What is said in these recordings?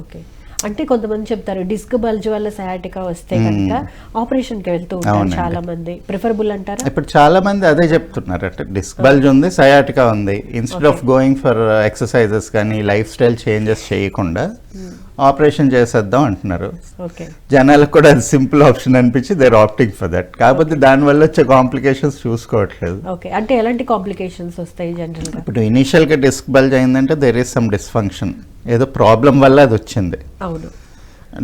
Okay. అంటే కొంతమంది చెప్తారు డిస్క్ బల్జ్ వల్ల సయాటికా వస్తే కనుక ఆపరేషన్కి వెళ్తూ ఉంటారు. చాలా మంది ప్రిఫరబుల్ అంటారా? ఇప్పుడు చాలా మంది అదే చెప్తున్నారు అంటే డిస్క్ బల్జ్ ఉంది సయాటికా ఉంది. Instead of going for exercises కానీ లైఫ్ స్టైల్ చేంజెస్ చేయకుండా ఆపరేషన్ చేసేద్దాం అంటున్నారు. జనాలకు కూడా అది సింపుల్ ఆప్షన్ అనిపించి దేర్ ఆప్టింగ్ ఫర్ దట్ కాకపోతే దానివల్ల వచ్చే కాంప్లికేషన్స్ చూసుకోవట్లేదు. ఓకే. అంటే ఎలాంటి కాంప్లికేషన్స్ వస్తాయి జనరల్గా? ఇప్పుడు ఇనీషియల్గా డిస్క్ బల్జ్ అయిందంటే దేర్ ఈస్ సమ్ డిస్ఫంక్షన్ ఏదో ప్రాబ్లం వల్ల అది వచ్చింది. అవును.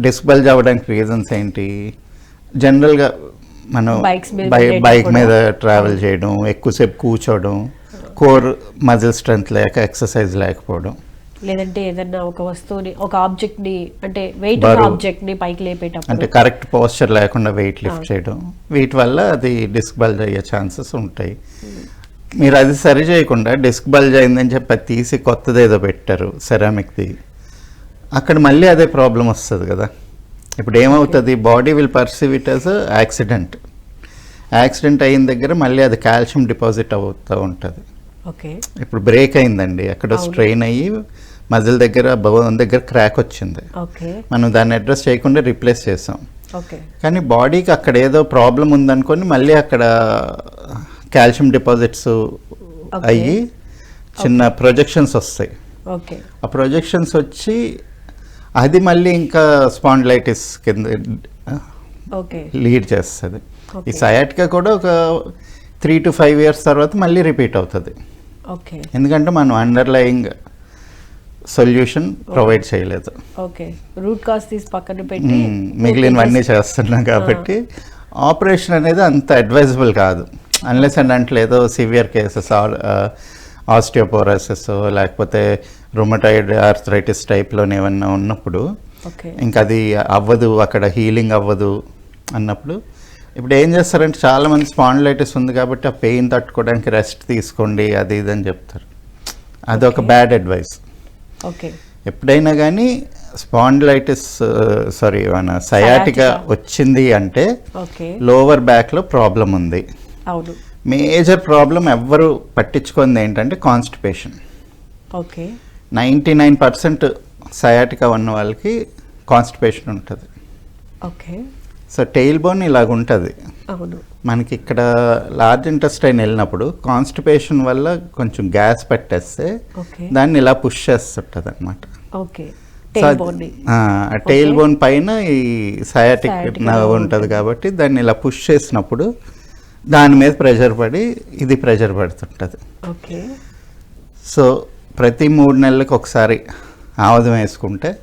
డిస్క్ బల్జ్ అవ్వడానికి రీజన్స్ ఏంటి? జనరల్గా మనం బైక్. మీద ట్రావెల్ చేయడం ఎక్కువసేపు కూర్చోవడం కోర్ మజిల్ స్ట్రెంత్ లేక ఎక్సర్సైజ్ లేకపోవడం. లేదంటే ఏదన్నా ఒక వస్తువుని ఒక ఆబ్జెక్ట్ని అంటే వెయిట్. ఆబ్జెక్ట్ని పైకి అంటే లేపేటప్పుడు కరెక్ట్ పోస్చర్ లేకుండా వెయిట్ లిఫ్ట్. చేయడం. వీటి వల్ల అది డిస్క్ బల్జ్ అయ్యే ఛాన్సెస్ ఉంటాయి. మీరు అది సరి చేయకుండా డిస్క్ బల్జ్ అయిందని చెప్పి అది తీసి కొత్తది ఏదో పెట్టారు సెరామిక్ది అక్కడ మళ్ళీ అదే ప్రాబ్లం వస్తుంది కదా. ఇప్పుడు ఏమవుతుంది? Body will perceive it as accident. Accident అయిన దగ్గర మళ్ళీ అది కాల్షియం డిపాజిట్ అవుతూ ఉంటుంది. ఓకే. ఇప్పుడు బ్రేక్ అయిందండి. అక్కడ. స్ట్రెయిన్ అయ్యి మజిల్ దగ్గర బోన్ దగ్గర క్రాక్ వచ్చింది. ఓకే. మనం దాన్ని అడ్రస్ చేయకుండా రీప్లేస్ చేసాం. ఓకే. కానీ బాడీకి అక్కడ ఏదో ప్రాబ్లం ఉందనుకొని మళ్ళీ అక్కడ కాల్షియం డిపాజిట్స్ అయ్యి చిన్న ప్రొజెక్షన్స్ వస్తాయి. ఓకే. ఆ ప్రొజెక్షన్స్ వచ్చి అది మళ్ళీ ఇంకా స్పాండ్లైటిస్ కింద ఓకే. లీడ్ చేస్తుంది. ఈ. సయాటికా కూడా ఒక త్రీ టు ఫైవ్ ఇయర్స్ తర్వాత మళ్ళీ రిపీట్ అవుతుంది. ఓకే. ఎందుకంటే మనం అండర్లయింగ్ సొల్యూషన్ ప్రొవైడ్ చేయలేదు. ఓకే. రూట్ కాస్ తీసి పక్కన పెట్టి. మిగిలినవన్నీ చేస్తున్నాం కాబట్టి ఆపరేషన్ అనేది అంత అడ్వైజబుల్ కాదు. అన్లెస్ అండ్ అంటే ఏదో సివియర్ కేసెస్ ఆస్టియోపోరాసిస్ లేకపోతే రొమటైడ్ ఆర్థరైటిస్ టైప్లోనే ఏమన్నా ఉన్నప్పుడు ఇంకా అది అవ్వదు అక్కడ హీలింగ్ అవ్వదు అన్నప్పుడు ఇప్పుడు ఏం చేస్తారంటే చాలామంది స్పాండిలైటిస్ ఉంది కాబట్టి ఆ పెయిన్ తట్టుకోవడానికి రెస్ట్ తీసుకోండి అది ఇది అని చెప్తారు. అదొక. బ్యాడ్ అడ్వైస్ ఓకే ఎప్పుడైనా కానీ స్పాండిలైటిస్ సారీ మన సయాటికా Sciatica. వచ్చింది అంటే లోవర్ బ్యాక్లో ప్రాబ్లం ఉంది. అవును. మేజర్ ప్రాబ్లం ఎవ్వరు పట్టించుకుంది ఏంటంటే constipation okay. Ninety nine percent sciatica ఉన్న వాళ్ళకి కాన్స్టిపేషన్ ఉంటుంది. ఓకే. సో టెయిల్ బోన్ ఇలాగ ఉంటుంది అవును. మనకి ఇక్కడ లార్జ్ ఇంటెస్టైన్ వెళ్ళినప్పుడు కాన్స్టిపేషన్ వల్ల కొంచెం గ్యాస్ పట్టేస్తే దాన్ని ఇలా పుష్ చేస్తుంటుంది అనమాట ఓకే. టెయిల్ బోన్ పైన ఈ సయాటిక్ నర్వ్ ఉంటుంది. కాబట్టి దాన్ని ఇలా పుష్ చేసినప్పుడు దాని మీద ప్రెషర్ పడి ఇది ప్రెషర్ పడుతుంటుంది. ఓకే. సో ప్రతి మూడు నెలలకు ఒకసారి ఆముదం వేసుకుంటే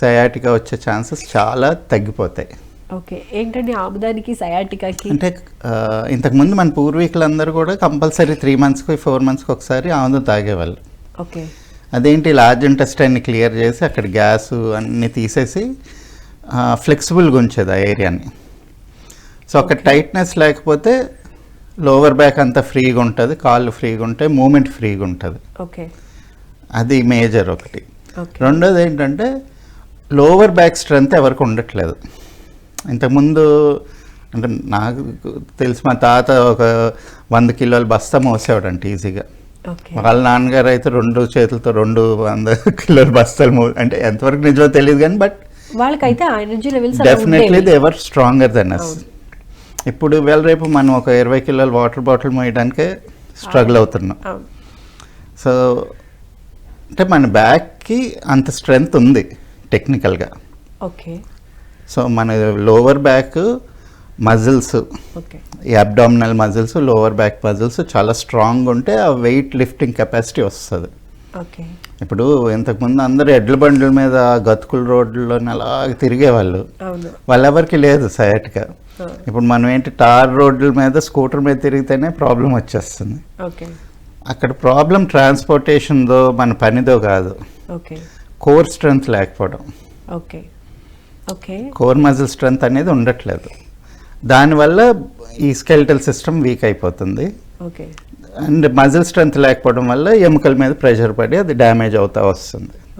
సయాటికా వచ్చే ఛాన్సెస్ చాలా తగ్గిపోతాయి. ఓకే. ఏంటండి ఆముదానికి సయాటికాకి? అంటే ఇంతకుముందు మన పూర్వీకులందరూ కూడా కంపల్సరీ త్రీ మంత్స్కి ఫోర్ మంత్స్కి ఒకసారి ఆముదం తాగేవాళ్ళు. ఓకే. అదేంటి లార్జ్ ఇంటెస్టైన్ని క్లియర్ చేసి అక్కడ గ్యాస్ అన్నీ తీసేసి ఫ్లెక్సిబుల్గా ఉంచేది ఆ ఏరియాని. సో అక్కడ Okay. టైట్నెస్ లేకపోతే లోవర్ బ్యాక్ అంతా ఫ్రీగా ఉంటుంది కాళ్ళు ఫ్రీగా ఉంటాయి మూమెంట్ ఫ్రీగా ఉంటుంది. ఓకే అది మేజర్ ఒకటి. రెండోది ఏంటంటే లోవర్ బ్యాక్ స్ట్రెంత్ ఎవరికి ఉండట్లేదు. ఇంతకుముందు అంటే నాకు తెలిసి మా తాత ఒక వంద కిలోల బస్తా మోసేవాడంట ఈజీగా. వాళ్ళ నాన్నగారు అయితే రెండు చేతులతో రెండు వంద కిలోల బస్తాలు మో అంటే ఎంతవరకు నిజమో తెలియదు కానీ బట్ వాళ్ళకైతే definitely they ever stronger than us ఇప్పుడు వేళ రేపు మనం ఒక ఇరవై కిలోల వాటర్ బాటిల్ మోయడానికే స్ట్రగుల్ అవుతున్నాం. సో అంటే మన బ్యాక్కి అంత స్ట్రెంగ్త్ ఉంది టెక్నికల్గా. ఓకే. సో మన లోవర్ బ్యాక్ మజిల్స్ ఓకే. ఈ abdominal muscles lower back muscles చాలా స్ట్రాంగ్ ఉంటే ఆ వెయిట్ లిఫ్టింగ్ కెపాసిటీ వస్తుంది. ఓకే. ఇప్పుడు ఇంతకుముందు అందరూ ఎడ్ల బండ్ల మీద గతుకుల రోడ్లలో అలా తిరిగేవాళ్ళు. వాళ్ళెవరికి లేదు సయాటిగా ఆ, ఇప్పుడు మనం ఏంటి టార్ రోడ్ల మీద స్కూటర్ మీద తిరిగితేనే ప్రాబ్లం వచ్చేస్తుంది. అక్కడ ప్రాబ్లం ట్రాన్స్పోర్టేషన్దో మన పనిదో కాదు. ఓకే. కోర్ స్ట్రెంగ్త్ లేకపోవడం. Okay. Okay. Core muscle strength అనేది ఉండట్లేదు. దానివల్ల ఈ స్కెల్టల్ సిస్టమ్ వీక్ అయిపోతుంది. అండ్ మజిల్ స్ట్రెంగ్త్ లేకపోవడం వల్ల ఎముకల మీద ప్రెషర్ పడి అది డ్యామేజ్ అవుతా వస్తుంది.